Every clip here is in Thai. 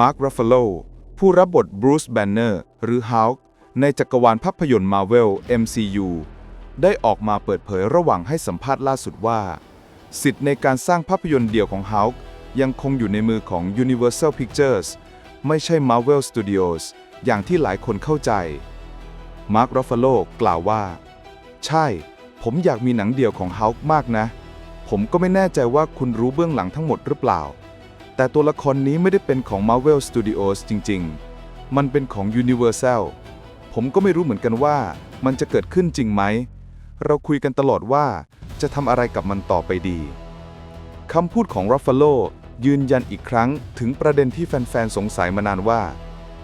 มาร์ค รัฟฟาโล ผู้รับบทบรูซ แบนเนอร์ หรือฮาวค์ในจักรวาลภาพยนตร์มาเวล MCU ได้ออกมาเปิดเผยระหว่างให้สัมภาษณ์ล่าสุดว่า สิทธิ์ในการสร้างภาพยนตร์เดี่ยวของฮาวค์ยังคงอยู่ในมือของ Universal Pictures ไม่ใช่ Marvel Studios อย่างที่หลายคนเข้าใจ มาร์ค รัฟฟาโลกล่าวว่า ใช่ ผมอยากมีหนังเดี่ยวของฮาวค์มากนะ ผมก็ไม่แน่ใจว่าคุณรู้เบื้องหลังทั้งหมดหรือเปล่า แต่ตัวละครนี้ไม่ได้เป็นของ Marvel Studios จริง ๆ มันเป็นของ Universal ผมก็ไม่รู้เหมือนกันว่ามันจะเกิดขึ้นจริงไหม เราคุยกันตลอดว่าจะทำอะไรกับมันต่อไปดีคำพูดของ Ruffalo ยืนยันอีกครั้งถึงประเด็นที่แฟน ๆ สงสัยมานานว่า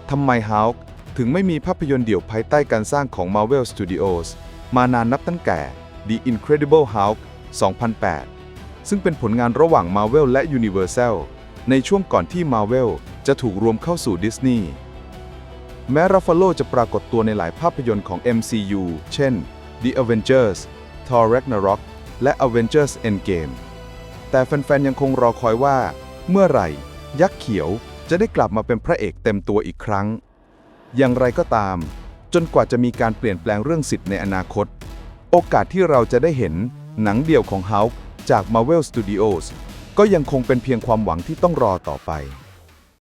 ทำไม Hulk ถึงไม่มีภาพยนตร์เดี่ยวภายใต้การสร้างของ Marvel Studios มานานนับตั้งแต่ The Incredible Hulk 2008 ซึ่งเป็นผลงานระหว่าง Marvel และ Universal ในช่วงก่อนที่ Marvel จะถูกรวมเข้าสู่ดิสนีย์แม้รัฟฟาโลจะปรากฏตัวในหลายภาพยนตร์ของ MCU เช่น The Avengers Thor Ragnarok และ Avengers Endgame แต่แฟนๆ ยังคงรอคอยว่า เมื่อไหร่ ยักษ์เขียวจะได้กลับมาเป็นพระเอกเต็มตัวอีกครั้ง อย่างไรก็ตาม จนกว่าจะมีการเปลี่ยนแปลงเรื่องสิทธิ์ในอนาคต โอกาสที่เราจะได้เห็นหนังเดี่ยวของ Hulk จาก Marvel Studios ก็ยังคงเป็นเพียงความหวังที่ต้องรอต่อไป